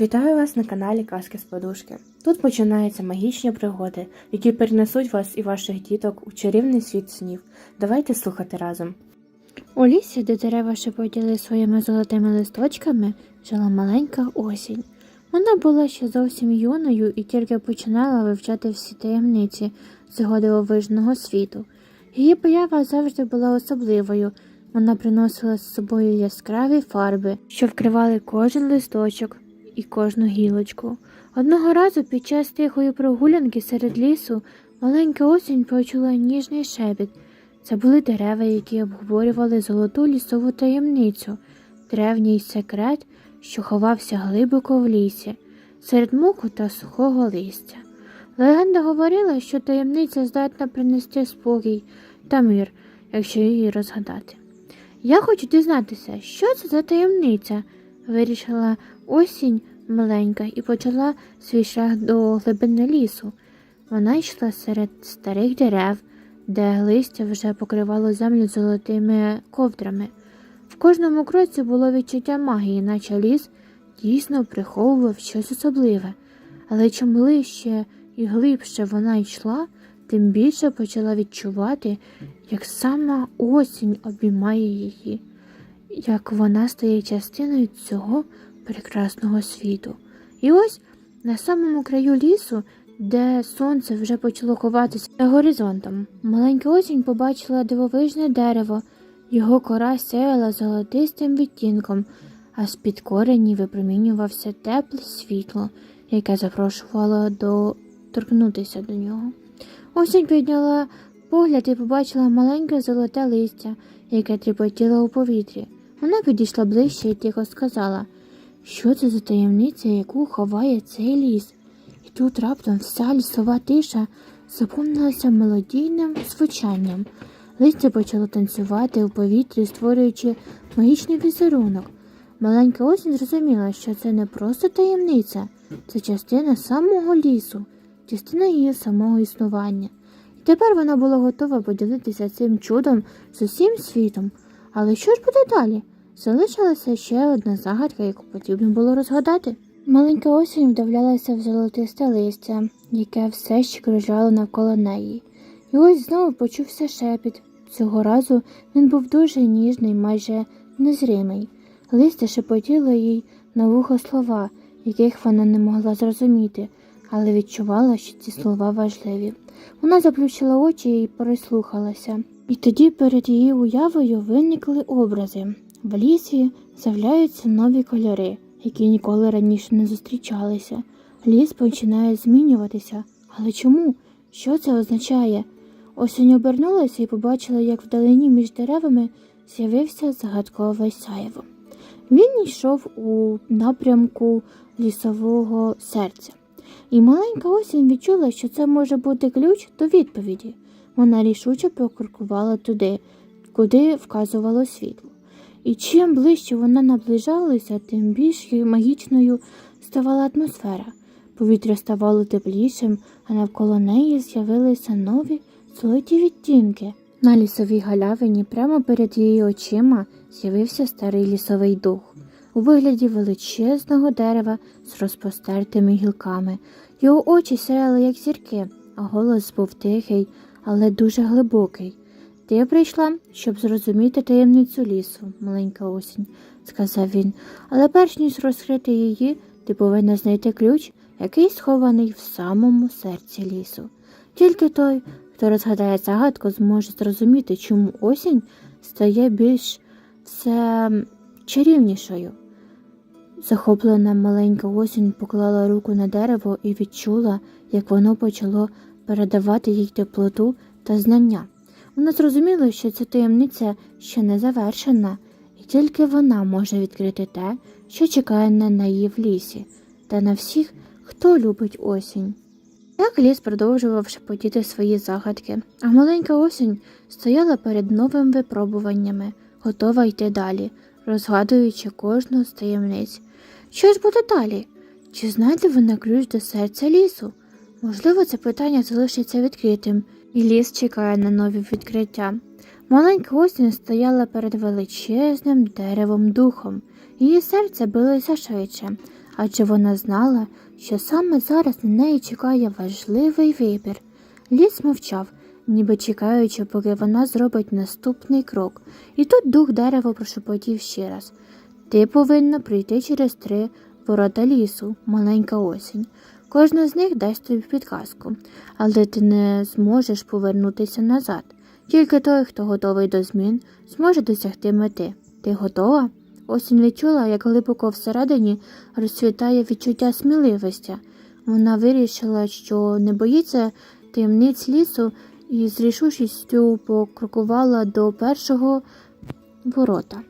Вітаю вас на каналі Казки з Подушки. Тут починаються магічні пригоди, які перенесуть вас і ваших діток у чарівний світ снів. Давайте слухати разом. У лісі, де дерева шепотіли своїми золотими листочками, жила маленька осінь. Вона була ще зовсім юною і тільки починала вивчати всі таємниці цього дивовижного світу. Її поява завжди була особливою. Вона приносила з собою яскраві фарби, що вкривали кожен листочок і кожну гілочку. Одного разу під час тихої прогулянки серед лісу маленька осінь почула ніжний шепіт. Це були дерева, які обговорювали золоту лісову таємницю, древній секрет, що ховався глибоко в лісі, серед муку та сухого листя. Легенда говорила, що таємниця здатна принести спокій та мир, якщо її розгадати. Я хочу дізнатися, що це за таємниця, вирішила осінь маленька і почала свій шлях до глибини лісу. Вона йшла серед старих дерев, де листя вже покривало землю золотими ковдрами. В кожному кроці було відчуття магії, наче ліс дійсно приховував щось особливе. Але чим ближче і глибше вона йшла, тим більше почала відчувати, як сама осінь обіймає її, як вона стає частиною цього прекрасного світу. І ось на самому краю лісу, де сонце вже почало ховатися за горизонтом, маленька осінь побачила дивовижне дерево, його кора сяяла золотистим відтінком, а з-під корені випромінювався тепле світло, яке запрошувало доторкнутися до нього. Осінь підняла погляд і побачила маленьке золоте листя, яке тріпотіло у повітрі. Вона підійшла ближче і тихо сказала, що це за таємниця, яку ховає цей ліс. І тут раптом вся лісова тиша заповнилася мелодійним звучанням. Листя почало танцювати у повітрі, створюючи магічний візерунок. Маленька осінь зрозуміла, що це не просто таємниця, це частина самого лісу, частина її самого існування. І тепер вона була готова поділитися цим чудом з усім світом. Але що ж буде далі? Залишилася ще одна загадка, яку потрібно було розгадати. Маленька осінь вдавлялася в золотисте листя, яке все ще кружляло навколо неї. І ось знову почувся шепіт. Цього разу він був дуже ніжний, майже незримий. Листя шепотіло їй на вухо слова, яких вона не могла зрозуміти, але відчувала, що ці слова важливі. Вона заплющила очі і прислухалася. І тоді перед її уявою виникли образи. В лісі з'являються нові кольори, які ніколи раніше не зустрічалися. Ліс починає змінюватися. Але чому? Що це означає? Осінь обернулася і побачила, як вдалині між деревами з'явився загадкове сяєво. Він йшов у напрямку лісового серця, і маленька осінь відчула, що це може бути ключ до відповіді. Вона рішуче покрокувала туди, куди вказувало світло. І чим ближче вона наближалася, тим більш магічною ставала атмосфера. Повітря ставало теплішим, а навколо неї з'явилися нові золоті відтінки. На лісовій галявині прямо перед її очима з'явився старий лісовий дух у вигляді величезного дерева з розпостертими гілками. Його очі сяяли, як зірки, а голос був тихий, але дуже глибокий. Ти прийшла, щоб зрозуміти таємницю лісу, маленька осінь, сказав він, але перш ніж розкрити її, ти повинна знайти ключ, який схований в самому серці лісу. Тільки той, хто розгадає загадку, зможе зрозуміти, чому осінь стає більш все чарівнішою. Захоплена маленька осінь поклала руку на дерево і відчула, як воно почало передавати їй теплоту та знання. Вона зрозуміла, що ця таємниця ще не завершена, і тільки вона може відкрити те, що чекає на неї в лісі, та на всіх, хто любить осінь. Так ліс продовжував шепотіти свої загадки, а маленька осінь стояла перед новими випробуваннями, готова йти далі, розгадуючи кожну з таємниць. Що ж буде далі? Чи знайде вона ключ до серця лісу? Можливо, це питання залишиться відкритим, і ліс чекає на нові відкриття. Маленька осінь стояла перед величезним деревом духом. Її серце билося швидше, адже вона знала, що саме зараз на неї чекає важливий вибір. Ліс мовчав, ніби чекаючи, поки вона зробить наступний крок. І тут дух дерева прошепотів ще раз. Ти повинна прийти через три ворота лісу, маленька осінь. Кожна з них дасть тобі підказку, але ти не зможеш повернутися назад. Тільки той, хто готовий до змін, зможе досягти мети. Ти готова? Осінь відчула, як глибоко всередині розцвітає відчуття сміливості. Вона вирішила, що не боїться таємниць лісу і з рішучістю покрокувала до першого ворота.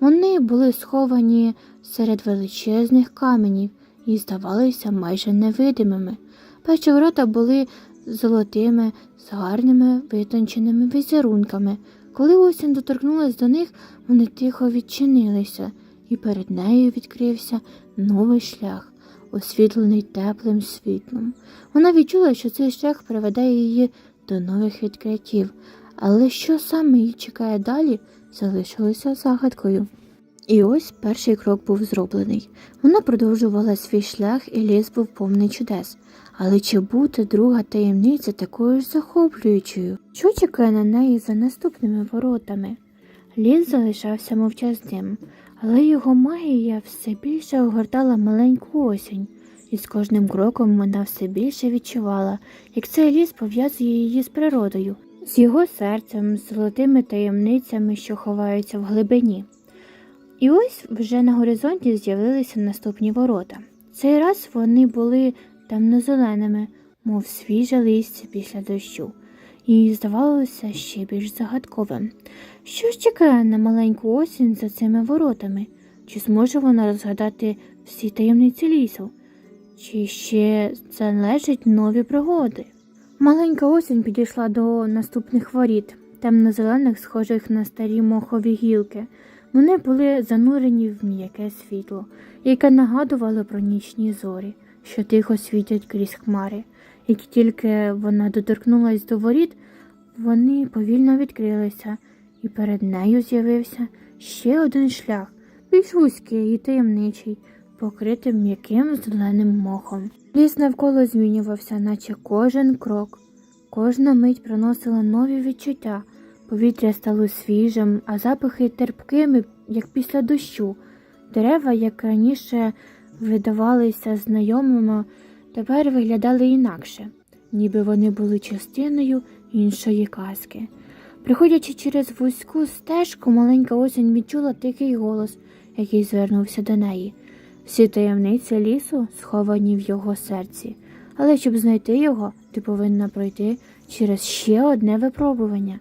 Вони були сховані серед величезних каменів і здавалися майже невидимими. Перші ворота були золотими, з гарними витонченими візерунками. Коли осінь доторкнулась до них, вони тихо відчинилися, і перед нею відкрився новий шлях, освітлений теплим світлом. Вона відчула, що цей шлях приведе її до нових відкриттів, але що саме її чекає далі, залишилося загадкою. І ось перший крок був зроблений. Вона продовжувала свій шлях, і ліс був повний чудес. Але чи буде друга таємниця такою ж захоплюючою? Що чекає на неї за наступними воротами? Ліс залишався мовчазним, але його магія все більше огортала маленьку осінь, і з кожним кроком вона все більше відчувала, як цей ліс пов'язує її з природою, з його серцем, з золотими таємницями, що ховаються в глибині. І ось вже на горизонті з'явилися наступні ворота. Цей раз вони були темно-зеленими, мов свіже листя після дощу, і здавалося ще більш загадковим. Що ж чекає на маленьку осінь за цими воротами? Чи зможе вона розгадати всі таємниці лісу? Чи ще залежать нові пригоди? Маленька осінь підійшла до наступних воріт, темно-зелених, схожих на старі мохові гілки. Вони були занурені в м'яке світло, яке нагадувало про нічні зорі, що тихо світять крізь хмари. Як тільки вона доторкнулась до воріт, вони повільно відкрилися, і перед нею з'явився ще один шлях, більш вузький і таємничий, покритий м'яким зеленим мохом. Ліс навколо змінювався, наче кожен крок. Кожна мить приносила нові відчуття. Повітря стало свіжим, а запахи терпкими, як після дощу. Дерева, як раніше видавалися знайомими, тепер виглядали інакше, ніби вони були частиною іншої казки. Приходячи через вузьку стежку, маленька осінь відчула тихий голос, який звернувся до неї. Всі таємниці лісу сховані в його серці, але щоб знайти його, ти повинна пройти через ще одне випробування.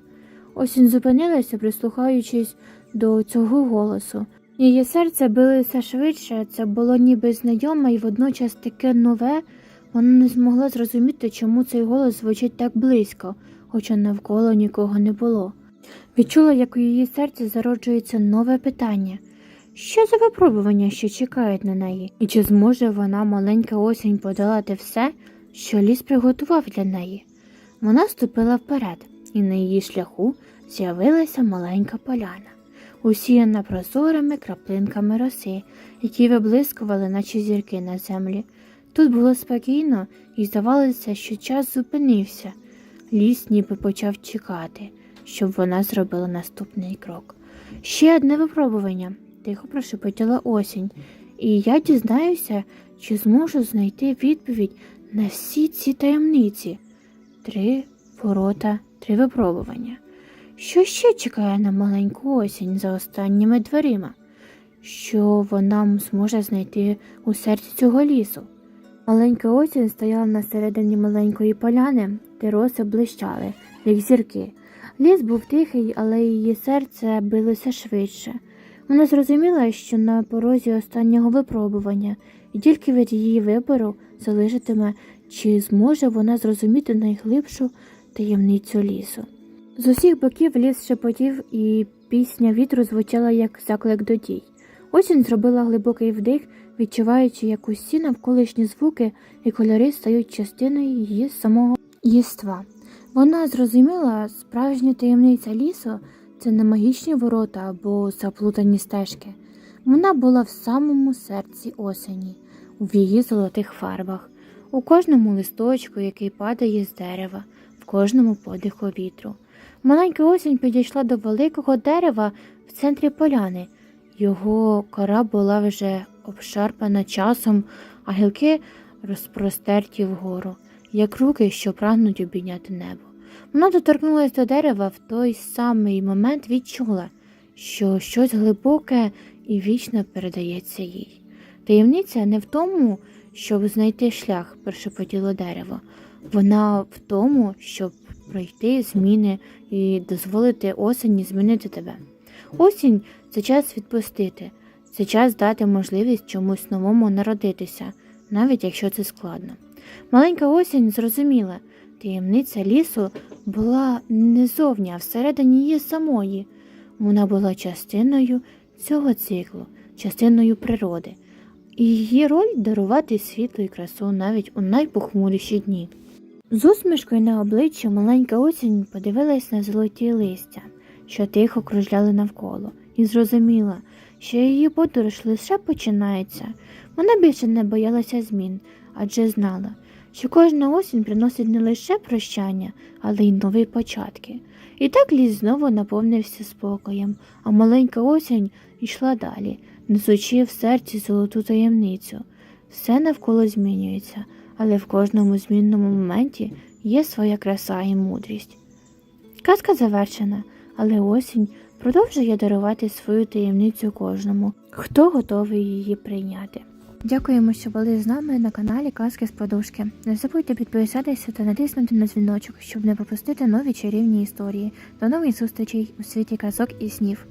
Осінь зупинилася, прислухаючись до цього голосу. Її серце билося швидше, це було ніби знайоме і водночас таке нове. Вона не змогла зрозуміти, чому цей голос звучить так близько, хоча навколо нікого не було. Відчула, як у її серці зароджується нове питання. Що за випробування, що чекають на неї? І чи зможе вона, маленька осінь, подолати все, що ліс приготував для неї? Вона ступила вперед, і на її шляху з'явилася маленька поляна, усіяна прозорими краплинками роси, які виблискували, наче зірки на землі. Тут було спокійно і здавалося, що час зупинився. Ліс ніби почав чекати, щоб вона зробила наступний крок. Ще одне випробування, тихо прошепотіла осінь, і я дізнаюся, чи зможу знайти відповідь на всі ці таємниці. Три ворота, три випробування. Що ще чекає на маленьку осінь за останніми дверима? Що вона зможе знайти у серці цього лісу? Маленька осінь стояла на середині маленької поляни, де роси блищали, як зірки. Ліс був тихий, але її серце билося швидше. Вона зрозуміла, що на порозі останнього випробування, і тільки від її вибору залежатиме, чи зможе вона зрозуміти найглибшу таємницю лісу. З усіх боків ліс шепотів, і пісня вітру звучала як заклик до дій. Осінь зробила глибокий вдих, відчуваючи, як усі навколишні звуки і кольори стають частиною її самого єства. Вона зрозуміла, справжня таємниця лісу це не магічні ворота або заплутані стежки. Вона була в самому серці осені, в її золотих фарбах, у кожному листочку, який падає з дерева, кожному подиху вітру. Маленька осінь підійшла до великого дерева в центрі поляни. Його кора була вже обшарпана часом, а гілки розпростерті вгору, як руки, що прагнуть обійняти небо. Вона доторкнулася до дерева в той самий момент відчула, що щось глибоке і вічне передається їй. Таємниця не в тому, щоб знайти шлях, прошепотіло дерево. Вона в тому, щоб пройти зміни і дозволити осені змінити тебе. Осінь це час відпустити, це час дати можливість чомусь новому народитися, навіть якщо це складно. Маленька осінь зрозуміла, таємниця лісу була не зовні, а всередині її самої. Вона була частиною цього циклу, частиною природи, і її роль дарувати світло і красу навіть у найпохмуріші дні. З усмішкою на обличчі маленька осінь подивилась на золоті листя, що тихо кружляли навколо, і зрозуміла, що її подорож лише починається. Вона більше не боялася змін, адже знала, що кожна осінь приносить не лише прощання, але й нові початки. І так ліс знову наповнився спокоєм, а маленька осінь йшла далі, несучи в серці золоту таємницю. Все навколо змінюється, але в кожному змінному моменті є своя краса і мудрість. Казка завершена, але осінь продовжує дарувати свою таємницю кожному, хто готовий її прийняти. Дякуємо, що були з нами на каналі Казки з Подушки. Не забудьте підписатися та натиснути на дзвіночок, щоб не пропустити нові чарівні історії. До нових зустрічей у світі казок і снів.